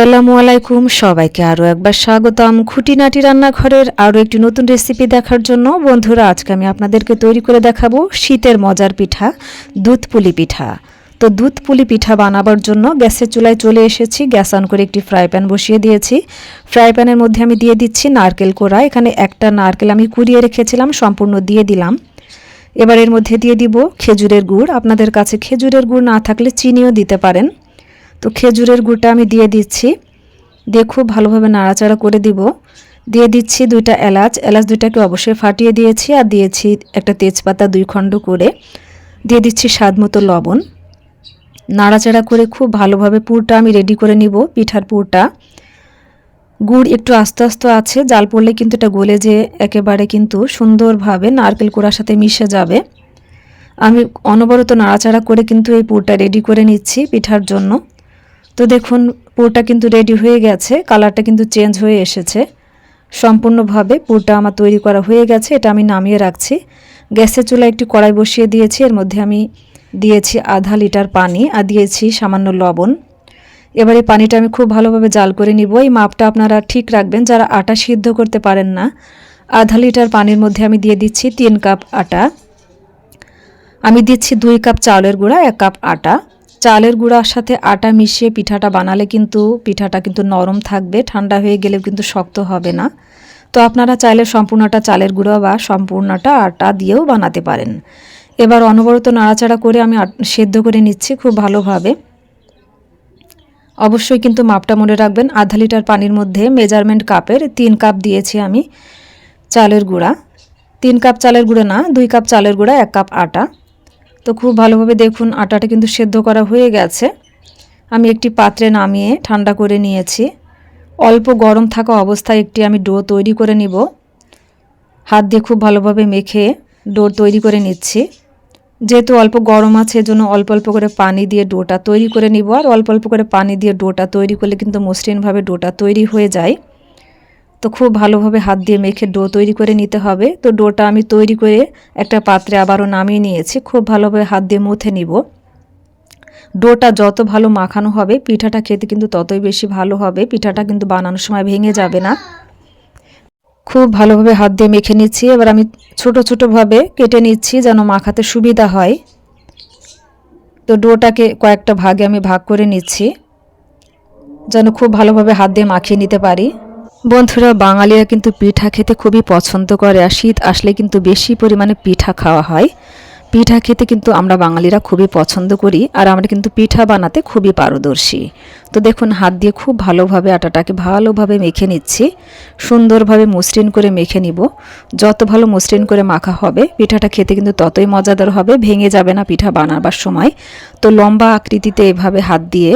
আসসালামু আলাইকুম সবাইকে আরও একবার স্বাগতম। খুঁটিনাটি রান্নাঘরের আরও একটি নতুন রেসিপি দেখার জন্য বন্ধুরা, আজকে আমি আপনাদেরকে তৈরি করে দেখাবো শীতের মজার পিঠা দুধ পুলি পিঠা। তো দুধ পুলি পিঠা বানাবার জন্য গ্যাসের চুলায় চলে এসেছি। গ্যাস অন করে একটি ফ্রাই প্যান বসিয়ে দিয়েছি। ফ্রাই প্যানের মধ্যে আমি দিয়ে দিচ্ছি নারকেল কোড়া। এখানে একটা নারকেল আমি কুড়িয়ে রেখেছিলাম, সম্পূর্ণ দিয়ে দিলাম। এবার এর মধ্যে দিয়ে দিব খেজুরের গুড়। আপনাদের কাছে খেজুরের গুড় না থাকলে চিনিও দিতে পারেন। তো খেজুরের গুড়টা আমি দিয়ে দিচ্ছি। দিয়ে খুব ভালোভাবে নাড়াচাড়া করে দিব। দিয়ে দিচ্ছি দুইটা এলাচ। এলাচ দুইটাকে অবশ্যই ফাটিয়ে দিয়েছি আর দিয়েছি একটা তেজপাতা দুই খণ্ড করে। দিয়ে দিচ্ছি স্বাদ মতো লবণ। নাড়াচাড়া করে খুব ভালোভাবে পুরটা আমি রেডি করে নিব, পিঠার পুরটা। গুড় একটু আস্তে আস্তে আছে, জাল পড়লে কিন্তু এটা গলে যে একেবারে কিন্তু সুন্দরভাবে নারকেল কোড়ার সাথে মিশে যাবে। আমি অনবরত নাড়াচাড়া করে কিন্তু এই পুরটা রেডি করে নিচ্ছি পিঠার জন্য। তো দেখুন, পুরটা কিন্তু রেডি হয়ে গেছে কালারটা কিন্তু চেঞ্জ হয়ে এসেছে। সম্পূর্ণভাবে পুরটা আমার তৈরি করা হয়ে গেছে, এটা আমি নামিয়ে রাখছি। গ্যাসের চুলায় একটি কড়াই বসিয়ে দিয়েছি, এর মধ্যে আমি দিয়েছি আধা লিটার পানি আর দিয়েছি সামান্য লবণ। এবারে পানিটা আমি খুব ভালোভাবে জাল করে নিব। এই মাপটা আপনারা ঠিক রাখবেন, যারা আটা সিদ্ধ করতে পারেন না, আধা লিটার পানির মধ্যে আমি দিয়ে দিচ্ছি তিন কাপ আটা। আমি দিচ্ছি দুই কাপ চাউলের গুঁড়া, এক কাপ আটা। চালের গুঁড়ার সাথে আটা মিশিয়ে পিঠাটা বানালে কিন্তু পিঠাটা কিন্তু নরম থাকবে, ঠান্ডা হয়ে গেলেও কিন্তু শক্ত হবে না। তো আপনারা চাইলে সম্পূর্ণটা চালের গুঁড়ো বা সম্পূর্ণটা আটা দিয়েও বানাতে পারেন। এবার অনবরত নাড়াচাড়া করে আমি সেদ্ধ করে নিচ্ছি খুব ভালোভাবে। অবশ্যই কিন্তু মাপটা মনে রাখবেন, আধা লিটার পানির মধ্যে মেজারমেন্ট কাপের তিন কাপ দিয়েছি আমি চালের গুঁড়া। তিন কাপ চালের গুঁড়ো না, দুই কাপ চালের গুঁড়া, এক কাপ আটা। তো খুব ভালোভাবে দেখুন, আটাটা কিন্তু সেদ্ধ করা হয়ে গেছে। আমি একটি পাত্রে নামিয়ে ঠান্ডা করে নিয়েছি। অল্প গরম থাকা অবস্থায় একটি আমি ডো তৈরি করে নিব। হাত দিয়ে খুব ভালোভাবে মেখে ডো তৈরি করে নিচ্ছি। যেহেতু অল্প গরম আছে, এজন্য অল্প অল্প করে পানি দিয়ে ডোটা তৈরি করে নিব। আর অল্প অল্প করে পানি দিয়ে ডোটা তৈরি করলে কিন্তু মসৃণভাবে ডোটা তৈরি হয়ে যায়। তো খুব ভালোভাবে হাত দিয়ে মেখে ডো তৈরি করে নিতে হবে। তো ডোটা আমি তৈরি করে একটা পাত্রে আবারও নামিয়ে নিয়েছি। খুব ভালোভাবে হাত দিয়ে মুথে নিব। ডোটা যত ভালো মাখানো হবে, পিঠাটা খেতে কিন্তু ততই বেশি ভালো হবে। পিঠাটা কিন্তু বানানোর সময় ভেঙে যাবে না। খুব ভালোভাবে হাত দিয়ে মেখে নিচ্ছি। এবার আমি ছোট ছোটোভাবে কেটে নিচ্ছি যেন মাখাতে সুবিধা হয়। তো ডোটাকে কয়েকটা ভাগে আমি ভাগ করে নিচ্ছি। যেন খুব ভালোভাবে হাত দিয়ে মাখিয়ে নিতে পারি। বন্ধুরা, বাঙালিরা কিন্তু পিঠা খেতে খুবই পছন্দ করে, আর শীত আসলে কিন্তু বেশি পরিমাণে পিঠা খাওয়া হয়। পিঠা খেতে কিন্তু আমরা বাঙালিরা খুবই পছন্দ করি, আর আমরা কিন্তু পিঠা বানাতে খুবই পারদর্শী। তো দেখুন, হাত দিয়ে খুব ভালোভাবে আটাটাকে ভালোভাবে মেখে নিচ্ছি। সুন্দরভাবে মসৃণ করে মেখে নিব। যত ভালো মসৃণ করে মাখা হবে, পিঠাটা খেতে কিন্তু ততই মজাদার হবে, ভেঙে যাবে না পিঠা বানাবার সময়। তো লম্বা আকৃতিতে এভাবে হাত দিয়ে,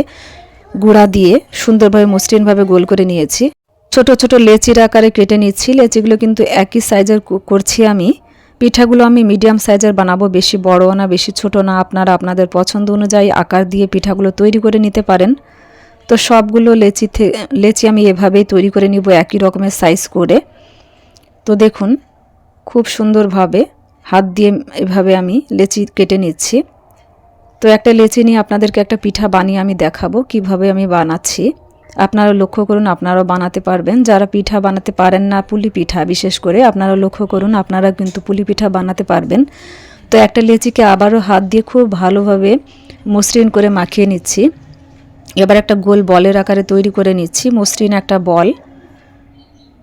গুঁড়া দিয়ে সুন্দরভাবে মসৃণভাবে গোল করে নিয়েছি। ছোট ছোট লেচির আকারে কেটে নিচ্ছি। লেচিগুলো কিন্তু একই সাইজের করছি আমি। পিঠাগুলো আমি মিডিয়াম সাইজের বানাবো, বেশি বড় না, বেশি ছোট না। আপনারা আপনাদের পছন্দ অনুযায়ী আকার দিয়ে পিঠাগুলো তৈরি করে নিতে পারেন। তো সবগুলো লেচি লেচি আমি এভাবেই তৈরি করে নিব একই রকমের সাইজ করে। তো দেখুন, খুব সুন্দরভাবে হাত দিয়ে এভাবে আমি লেচি কেটে নিচ্ছি। তো একটা লেচি নিয়ে আপনাদেরকে একটা পিঠা বানিয়ে আমি দেখাবো, কীভাবে আমি বানাচ্ছি। আপনারা লক্ষ্য করুন, আপনারাও বানাতে পারবেন। যারা পিঠা বানাতে পারেন না, পুলি পিঠা বিশেষ করে আপনারা লক্ষ্য করুন, আপনারা কিন্তু পুলি পিঠা বানাতে পারবেন। তো একটা লেচিকে আবারও হাত দিয়ে খুব ভালোভাবে মসৃণ করে মাখিয়ে নিচ্ছি। এবার একটা গোল বলের আকারে তৈরি করে নিচ্ছি, মসৃণ একটা বল।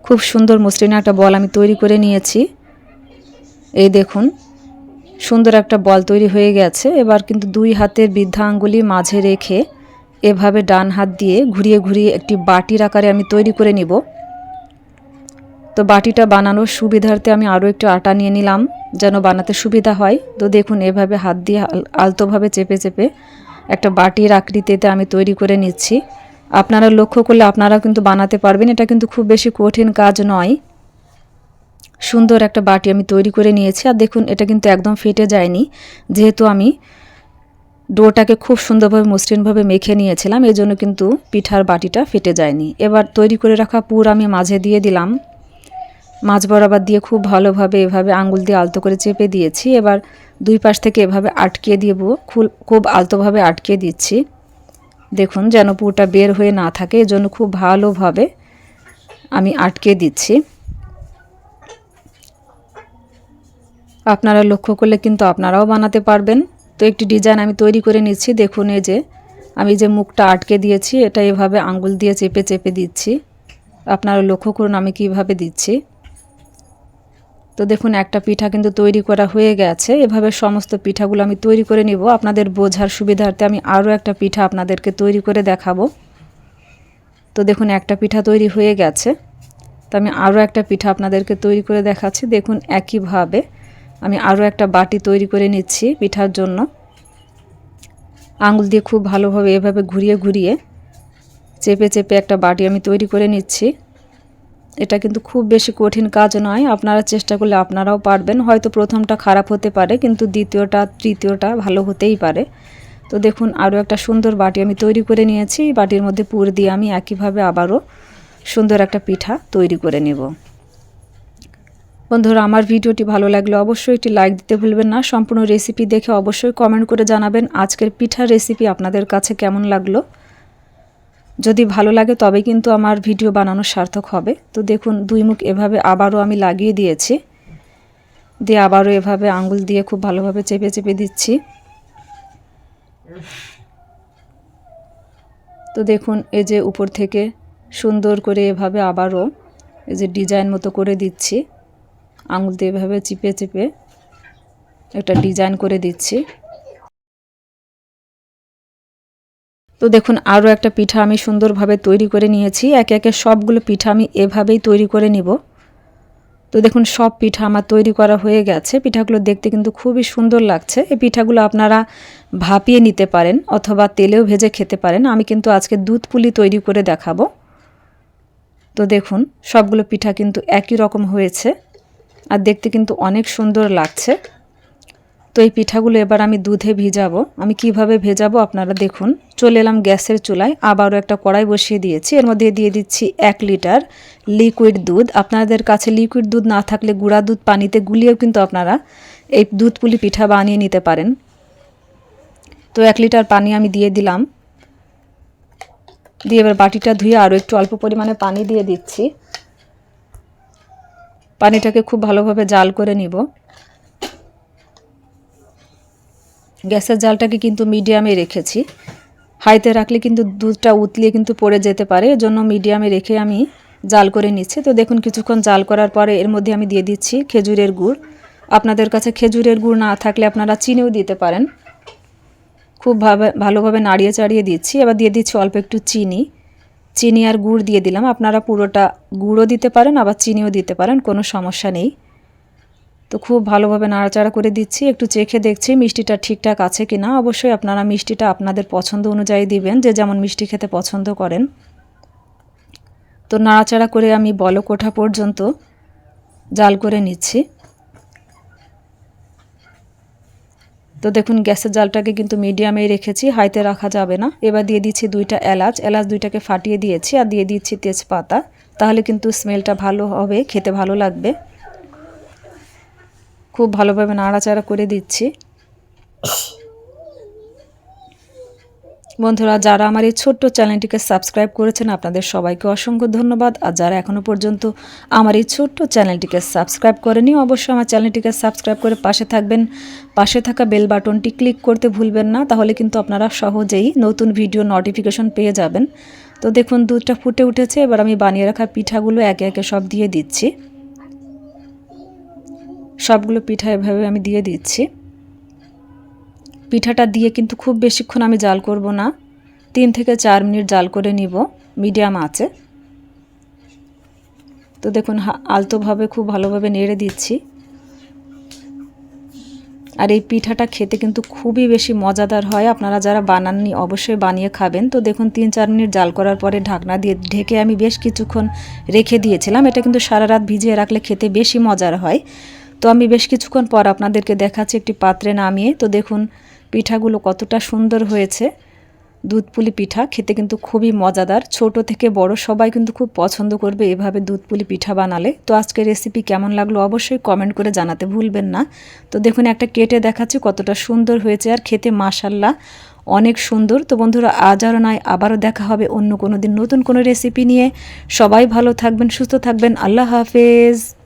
খুব সুন্দর মসৃণ একটা বল আমি তৈরি করে নিয়েছি। এই দেখুন, সুন্দর একটা বল তৈরি হয়ে গেছে। এবার কিন্তু দুই হাতের বৃদ্ধা আঙ্গুলি মাঝে রেখে এভাবে ডান হাত দিয়ে ঘুরিয়ে ঘুরিয়ে একটি বাটির আকারে আমি তৈরি করে নিব। তো বাটিটা বানানোর সুবিধার্থে আমি আরও একটু আটা নিয়ে নিলাম, যেন বানাতে সুবিধা হয়। তো দেখুন, এভাবে হাত দিয়ে আলতোভাবে চেপে চেপে একটা বাটির আকৃতিতে আমি তৈরি করে নিচ্ছি। আপনারা লক্ষ্য করলে আপনারা কিন্তু বানাতে পারবেন, এটা কিন্তু খুব বেশি কঠিন কাজ নয়। সুন্দর একটা বাটি আমি তৈরি করে নিয়েছি, আর দেখুন, এটা কিন্তু একদম ফেটে যায়নি। যেহেতু আমি ডোটাকে খুব সুন্দরভাবে মসৃণভাবে মেখে নিয়েছিলাম এই জন্য কিন্তু পিঠার বাটিটা ফেটে যায়নি। এবার তৈরি করে রাখা পুর আমি মাঝে দিয়ে দিলাম। মাছ বরাবর দিয়ে খুব ভালোভাবে এভাবে আঙুল দিয়ে আলতো করে চেপে দিয়েছি। এবার দুই পাশ থেকে এভাবে আটকে দিব খুব খুব আলতোভাবে আটকে দিচ্ছি। দেখুন যেন পুরোটা বের হয়ে না থাকে এজন্য খুব ভালোভাবে আমি আটকে দিচ্ছি। আপনারা লক্ষ্য করলে কিন্তু আপনারাও বানাতে পারবেন। তো একটি ডিজাইন আমি তৈরি করে নিচ্ছি। দেখুন এই যে, আমি যে মুখটা আটকে দিয়েছি, এটা এভাবে আঙ্গুল দিয়ে চেপে চেপে দিচ্ছি। আপনারা লক্ষ্য করুন আমি কীভাবে দিচ্ছি। তো দেখুন, একটা পিঠা কিন্তু তৈরি করা হয়ে গেছে। এভাবে সমস্ত পিঠাগুলো আমি তৈরি করে নিব। আপনাদের বোঝার সুবিধার্থে আমি আরও একটা পিঠা আপনাদেরকে তৈরি করে দেখাবো। তো দেখুন, একটা পিঠা তৈরি হয়ে গেছে। তো আমি আরও একটা পিঠা আপনাদেরকে তৈরি করে দেখাচ্ছি। দেখুন, একইভাবে আমি আরও একটা বাটি তৈরি করে নিচ্ছি পিঠার জন্য। আঙুল দিয়ে খুব ভালোভাবে এভাবে ঘুরিয়ে ঘুরিয়ে চেপে চেপে একটা বাটি আমি তৈরি করে নিচ্ছি। এটা কিন্তু খুব বেশি কঠিন কাজ নয়, আপনারা চেষ্টা করলে আপনারাও পারবেন। হয়তো প্রথমটা খারাপ হতে পারে, কিন্তু দ্বিতীয়টা, তৃতীয়টা ভালো হতেই পারে। তো দেখুন আরও একটা সুন্দর বাটি আমি তৈরি করে নিয়েছি। বাটির মধ্যে পুর দিয়ে আমি একইভাবে আবারও সুন্দর একটা পিঠা তৈরি করে নেব। বন্ধুরা, আমার ভিডিওটি ভালো লাগলে অবশ্যই একটি লাইক দিতে ভুলবেন না। সম্পূর্ণ রেসিপি দেখে অবশ্যই কমেন্ট করে জানাবেন আজকের পিঠার রেসিপি আপনাদের কাছে কেমন লাগল। যদি ভালো লাগে তবে কিন্তু আমার ভিডিও বানানো সার্থক হবে। তো দেখুন, দুই মুখ এভাবে আবারও আমি লাগিয়ে দিয়েছি। দিয়ে আবারও এভাবে আঙ্গুল দিয়ে খুব ভালোভাবে চেপে চেপে দিচ্ছি। তো দেখুন, এই যে উপর থেকে সুন্দর করে এভাবে আবারও এই যে ডিজাইন মতো করে দিচ্ছি। আঙুল দিয়ে এভাবে চিপে চিপে একটা ডিজাইন করে দিচ্ছি। তো দেখুন, আরও একটা পিঠা আমি সুন্দরভাবে তৈরি করে নিয়েছি। একে একে সবগুলো পিঠা আমি এভাবেই তৈরি করে নিব। তো দেখুন, সব পিঠা আমার তৈরি করা হয়ে গেছে। পিঠাগুলো দেখতে কিন্তু খুবই সুন্দর লাগছে। এই পিঠাগুলো আপনারা ভাপিয়ে নিতে পারেন অথবা তেলেও ভেজে খেতে পারেন। আমি কিন্তু আজকে দুধ পুলি তৈরি করে দেখাবো। তো দেখুন, সবগুলো পিঠা কিন্তু একই রকম হয়েছে। আর দেখতে কিন্তু অনেক সুন্দর লাগছে। তো এই পিঠাগুলো এবার আমি দুধে ভিজাবো। আমি কীভাবে ভেজাবো আপনারা দেখুন। চলে এলাম গ্যাসের চুলায়। আবারও একটা কড়াই বসিয়ে দিয়েছি। এর মধ্যে দিয়ে দিচ্ছি এক লিটার লিকুইড দুধ। আপনাদের কাছে লিকুইড দুধ না থাকলে গুঁড়া দুধ পানিতে গুলিয়েও কিন্তু আপনারা এই দুধ পুলি পিঠা বানিয়ে নিতে পারেন। তো এক লিটার পানি আমি দিয়ে দিলাম। দিয়ে এবার বাটিটা ধুয়ে আরও একটু অল্প পরিমাণে পানি দিয়ে দিচ্ছি। পানিটাকে খুব ভালোভাবে জাল করে নিব। গ্যাসের জালটাকে কিন্তু মিডিয়ামে রেখেছি। হাইতে রাখলে কিন্তু দুধটা উতলিয়ে কিন্তু পড়ে যেতে পারে, এজন্য মিডিয়ামে রেখে আমি জাল করে নিচ্ছি। তো দেখুন, কিছুক্ষণ জাল করার পরে এর মধ্যে আমি দিয়ে দিচ্ছি খেজুরের গুড়। আপনাদের কাছে খেজুরের গুড় না থাকলে আপনারা চিনিও দিতে পারেন। খুব ভাবে, ভালোভাবে নাড়িয়ে চাড়িয়ে দিচ্ছি। এবার দিয়ে দিচ্ছি অল্প একটু চিনি। চিনি আর গুড় দিয়ে দিলাম। আপনারা পুরোটা গুঁড়ও দিতে পারেন, আবার চিনিও দিতে পারেন, কোনো সমস্যা নেই। তো খুব ভালোভাবে নাড়াচাড়া করে দিচ্ছি। একটু চেখে দেখছি মিষ্টিটা ঠিকঠাক আছে কি না অবশ্যই আপনারা মিষ্টিটা আপনাদের পছন্দ অনুযায়ী দিবেন, যে যেমন মিষ্টি খেতে পছন্দ করেন। তো নাড়াচাড়া করে আমি বলক ওঠা পর্যন্ত জাল করে নিচ্ছি। তো দেখুন, গ্যাসের জালটাকে কিন্তু মিডিয়ামেই রেখেছি, হাইতে রাখা যাবে না। এবার দিয়ে দিচ্ছি দুইটা এলাচ এলাচ দুইটাকে ফাটিয়ে দিয়েছি আর দিয়ে দিচ্ছি তেজপাতা। তাহলে কিন্তু স্মেলটা ভালো হবে, খেতে ভালো লাগবে। খুব ভালোভাবে নাড়াচাড়া করে দিচ্ছি। বন্ধুরা, যারা আমার এই ছোট্ট চ্যানেলটিকে সাবস্ক্রাইব করেছেন, আপনাদের সবাইকে অসংখ্য ধন্যবাদ। আর যারা এখনও পর্যন্ত আমার এই ছোট্ট চ্যানেলটিকে সাবস্ক্রাইব করেনি, অবশ্যই আমার চ্যানেলটিকে সাবস্ক্রাইব করে পাশে থাকবেন। পাশে থাকা বেল বাটনটি ক্লিক করতে ভুলবেন না, তাহলে কিন্তু আপনারা সহজেই নতুন ভিডিও নোটিফিকেশন পেয়ে যাবেন। তো দেখুন, দুধটা ফুটে উঠেছে, এবার আমি বানিয়ে রাখা পিঠাগুলো একে একে সব দিয়ে দিচ্ছি। সবগুলো পিঠা এভাবে আমি দিয়ে দিচ্ছি। পিঠাটা দিয়ে কিন্তু খুব বেশিক্ষণ আমি জাল করব না। তিন থেকে চার মিনিট জাল করে নিব। মিডিয়াম আছে। তো দেখুন আলতোভাবে খুব ভালোভাবে নেড়ে দিচ্ছি। আর এই পিঠাটা খেতে কিন্তু খুবই বেশি মজাদার হয়। আপনারা যারা বানাননি, অবশ্যই বানিয়ে খাবেন। তো দেখুন, তিন চার মিনিট জাল করার পরে ঢাকনা দিয়ে ঢেকে আমি বেশ কিছুক্ষণ রেখে দিয়েছিলাম। এটা কিন্তু সারা রাত ভিজিয়ে রাখলে খেতে বেশি মজার হয়। তো আমি বেশ কিছুক্ষণ পর আপনাদেরকে দেখাচ্ছি একটি পাত্রে নামিয়ে। তো দেখুন পিঠাগুলো কতটা সুন্দর হয়েছে। দুধ পুলি পিঠা খেতে কিন্তু খুবই মজাদার। ছোট থেকে বড় সবাই কিন্তু খুব পছন্দ করবে এভাবে দুধ পুলি পিঠা বানালে। তো আজকের রেসিপি কেমন লাগল অবশ্যই কমেন্ট করে জানাতে ভুলবেন না। তো দেখুন, একটা কেটে দেখাচ্ছি কতটা সুন্দর হয়েছে আর খেতে মাসাল্লা অনেক সুন্দর। তো বন্ধুরা, আজ আর নয়, আবারও দেখা হবে অন্য কোনো দিন নতুন কোনো রেসিপি নিয়ে। সবাই ভালো থাকবেন, সুস্থ থাকবেন। আল্লাহ হাফেজ।